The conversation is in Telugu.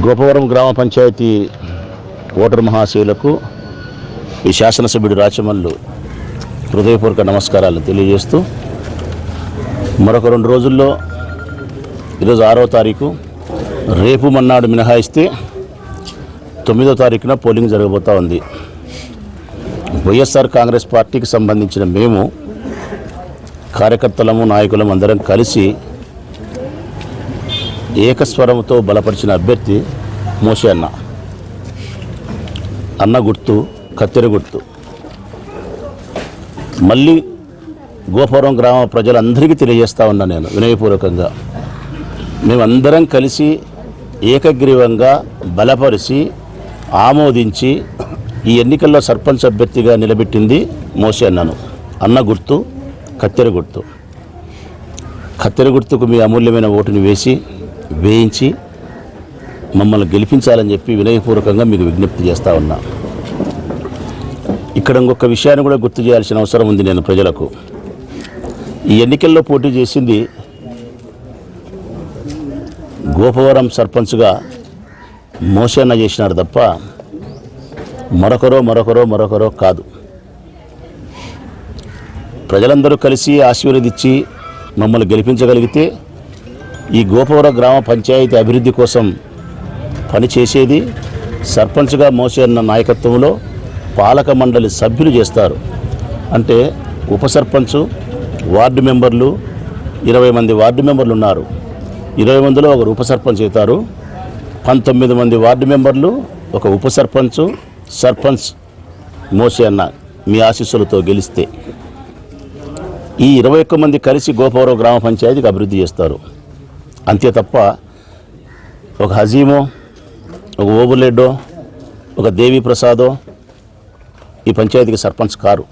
గోపవరం గ్రామ పంచాయతీ ఓటర్ మహాశయులకు ఈ శాసనసభ్యుడు రాచమల్లు హృదయపూర్వక నమస్కారాలు తెలియజేస్తూ మరొక రెండు రోజుల్లో ఈరోజు ఆరో తారీఖు రేపు మన్నాడు మినహాయిస్తే తొమ్మిదో తారీఖున పోలింగ్ జరగబోతూ ఉంది. వైఎస్ఆర్ కాంగ్రెస్ పార్టీకి సంబంధించిన మేము కార్యకర్తలము నాయకులం అందరం కలిసి ఏకస్వరంతో బలపరిచిన అభ్యర్థి మోసే అన్న. అన్న గుర్తు కత్తెర గుర్తు. మళ్ళీ గోపురం గ్రామ ప్రజలందరికీ తెలియజేస్తా ఉన్నా నేను వినయపూర్వకంగా. మేమందరం కలిసి ఏకగ్రీవంగా బలపరిచి ఆమోదించి ఈ ఎన్నికల్లో సర్పంచ్ అభ్యర్థిగా నిలబెట్టింది మోసే అన్నను. అన్న గుర్తు కత్తెర గుర్తు. కత్తెర గుర్తుకు మీ అమూల్యమైన ఓటుని వేసి వేయించి మమ్మల్ని గెలిపించాలని చెప్పి వినయపూర్వకంగా మీకు విజ్ఞప్తి చేస్తూ ఉన్నా. ఇక్కడ ఇంకొక విషయాన్ని కూడా గుర్తు చేయాల్సిన అవసరం ఉంది నేను ప్రజలకు. ఈ ఎన్నికల్లో పోటీ చేసింది గోపవరం సర్పంచ్గా మోసన్న చేసినారు తప్ప మరొకరో మరొకరో మరొకరో కాదు. ప్రజలందరూ కలిసి ఆశీర్వదించి మమ్మల్ని గెలిపించగలిగితే ఈ గోపవర గ్రామ పంచాయతీ అభివృద్ధి కోసం పనిచేసేది సర్పంచ్గా మోసేన్న నాయకత్వంలో పాలక మండలి సభ్యులు చేస్తారు. అంటే ఉప సర్పంచు వార్డు మెంబర్లు ఇరవై మంది వార్డు మెంబర్లు ఉన్నారు. ఇరవై మందిలో ఒకరు ఉప సర్పంచ్ అవుతారు. పంతొమ్మిది మంది వార్డు మెంబర్లు ఒక ఉప సర్పంచు సర్పంచ్ మోసే అన్న మీ ఆశీస్సులతో గెలిస్తే. ఈ ఇరవై ఒక్క మంది కలిసి గోపవరం గ్రామ పంచాయతీకి అభివృద్ధి చేస్తారు. అంతే తప్ప ఒక హజీమో ఒక ఓబులెడ్డో ఒక దేవి ప్రసాదో ఈ పంచాయతీకి సర్పంచ్ కారు.